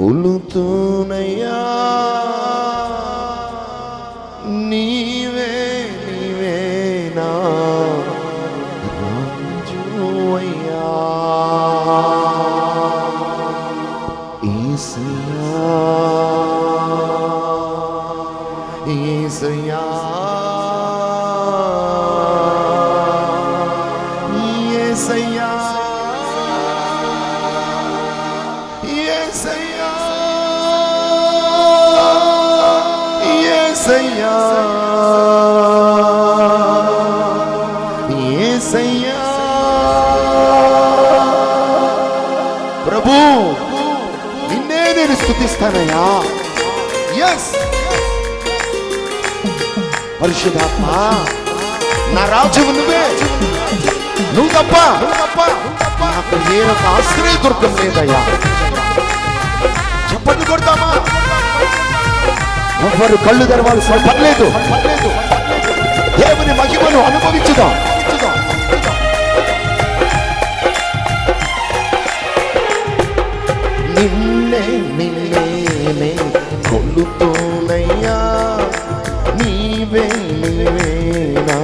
కొలుతూనయ్యా ఏసయ్యా ఏసయ్యా ఏసయ్యా ప్రభు నిన్నే నేను స్థుతిస్తానయ్యా ఎస్ పరిశుధాత్మ నా రాజు నువ్వే నువ్వు తప్ప నాకు నేను ఆశ్రయ దుర్గం లేదయ్యా చప్పట్లు కొడతామా? ఎవ్వరు కళ్ళు తెరవాల్సిన పర్లేదు దేవుని మహిమను అనుభవించుదాం. నిన్నే నిన్నే కొలుతూనయ్యా. నీవే నీవే నా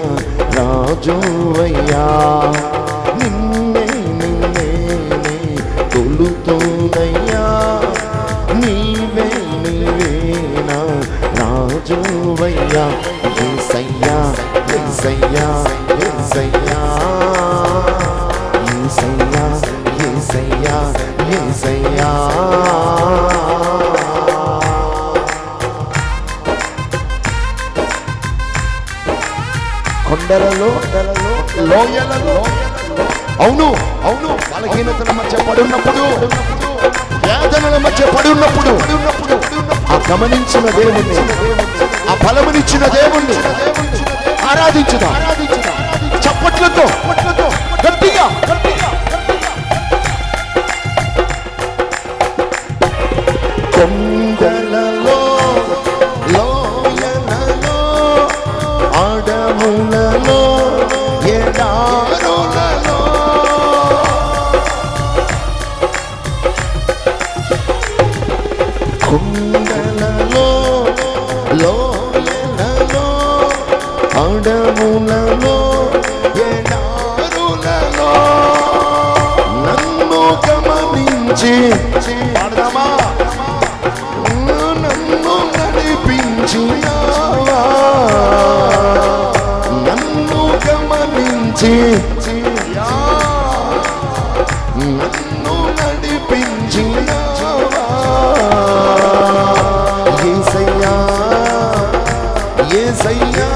ఏసయ్యా ఏసయ్యా ఏసయ్యా ఏసయ్యా ఏసయ్యా కొండలలో లోయలలో అవును అవును బలహీనతల మధ్య పడున్నప్పుడు వేదనల మధ్య పడున్నప్పుడు ఆ గమనించిన దేవుణ్ణి ఆ బలమునిచ్చిన దేవుణ్ణి ఆరాధించుదా. చప్పట్లతో గట్టిగా నడిపించి పాడదామా? నన్ను నడిపించినావా నన్ను గమనించి నన్ను నడిపించినావా ఏసయ్యా ఏసయ్యా ఏసయ్యా.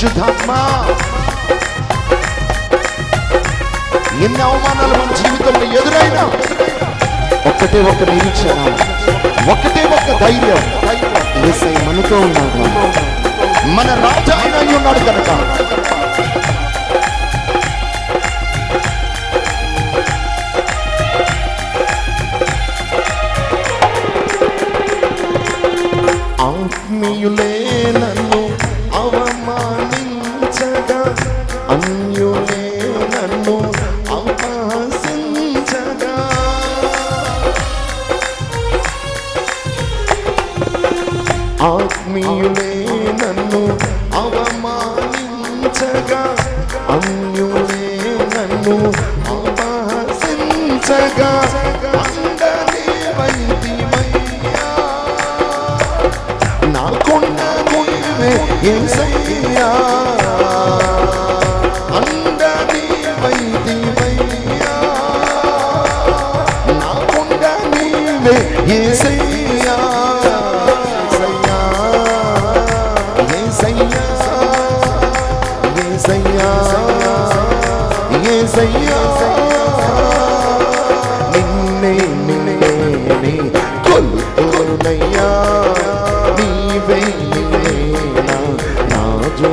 పరిశుద్ధాత్మ. ఎన్ని అవమానాలు మన జీవితంలో ఎదురైనా ఒక్కటే ఒక్క నిరీక్షణ ఒకటే ఒక్క ధైర్యం. మనతో ఉన్నాడు. మన రాజా ఆయన ఉన్నాడు కనుక. ఆత్మీయులే నన్ను అవమానించగా అన్యులే నన్ను అవమాసించగా అండని వైద్యమయ్యా నాకున్న నీవే యేసయ్యా అండని ఏసయ్యా నిన్నే నిన్నే నీ కొలుకోనయ్యా నీవే నా జో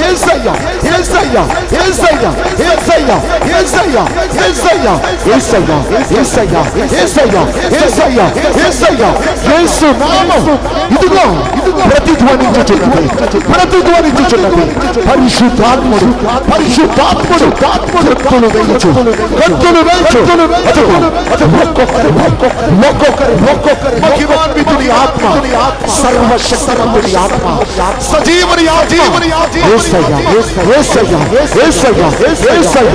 ይዘያ ይዘያ ይዘያ యేసయ్యా యేసయ్యా యేసయ్యా యేసయ్యా యేసయ్యా యేసయ్యా యేసయ్యా యేసయ్యా యేసయ్యా యేసు నామం ఇదిగో ప్రతిధ్వనించుచున్నది ప్రతిధ్వనించుచున్నది పరిశుద్ధాత్ముడు పరిశుద్ధాత్ముడు కత్తులు వేయచు కత్తులు వేయచు అదిగో, అదిగో, ఒక్కొక్కరి ఒక్కొక్కరి ఒక్కొక్కరి మహిమాన్వితుని ఆత్మ సర్వశక్తిమంతుని ఆత్మ సజీవుని ఆత్మ యేసయ్య యేసయ్య యేసయ్య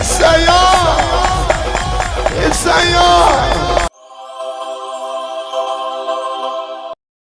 Israel, Israel,